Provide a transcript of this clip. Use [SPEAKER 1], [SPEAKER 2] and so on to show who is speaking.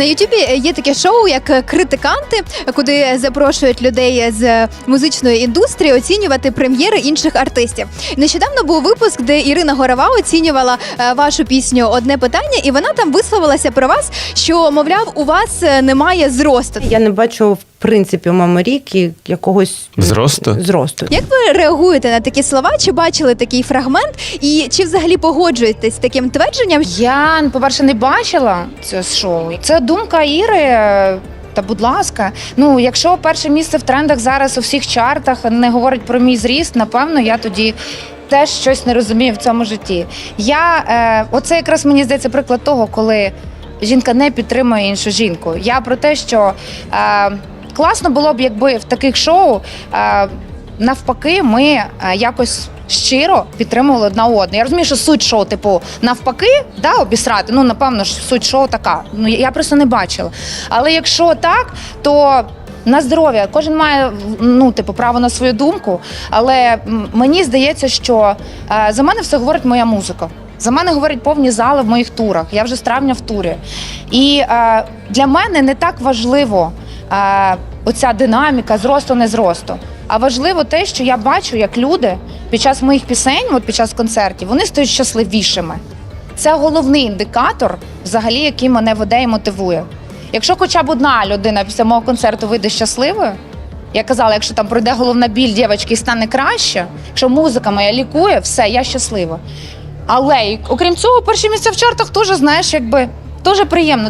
[SPEAKER 1] На Ютубі є таке шоу, як критиканти, куди запрошують людей з музичної індустрії оцінювати прем'єри інших артистів. Нещодавно був випуск, де Ірина Горова оцінювала е, вашу пісню Одне питання, і вона там висловилася про вас, що мовляв, у вас е, немає зросту.
[SPEAKER 2] Я не бачу в принципі у мами Ріки якогось
[SPEAKER 3] Зросту?
[SPEAKER 2] зросту.
[SPEAKER 1] Як ви реагуєте на такі слова? Чи бачили такий фрагмент? І чи взагалі погоджуєтесь з таким твердженням?
[SPEAKER 4] Я, по-перше, не бачила це шоу. Це думка Іри. Та будь ласка, ну якщо перше місце в трендах зараз у всіх чартах не говорить про мій зріст, напевно, я тоді теж щось не розумію в цьому житті. Я е, оце якраз мені здається приклад того, коли жінка не підтримує іншу жінку. Я про те, що е, класно було б, якби в таких шоу. Е, навпаки, ми е, якось щиро підтримували одна одну. Я розумію, що суть шоу, типу, навпаки, да, обісрати. Ну, напевно ж, суть шоу така. Ну я просто не бачила. Але якщо так, то. На здоров'я кожен має ну типу право на свою думку, але мені здається, що е, за мене все говорить моя музика. За мене говорять повні зали в моїх турах. Я вже з травня в турі. І е, для мене не так важливо оця динаміка зросту, не зросту. А важливо те, що я бачу, як люди під час моїх пісень, от під час концертів, вони стають щасливішими. Це головний індикатор, взагалі, який мене веде і мотивує. Якщо хоча б одна людина після мого концерту вийде щасливою, я казала, якщо там пройде головна біль дівчатки і стане краще, якщо музика моя лікує, все, я щаслива. Але окрім цього, перші місця в чартах теж, знаєш, якби теж приємно.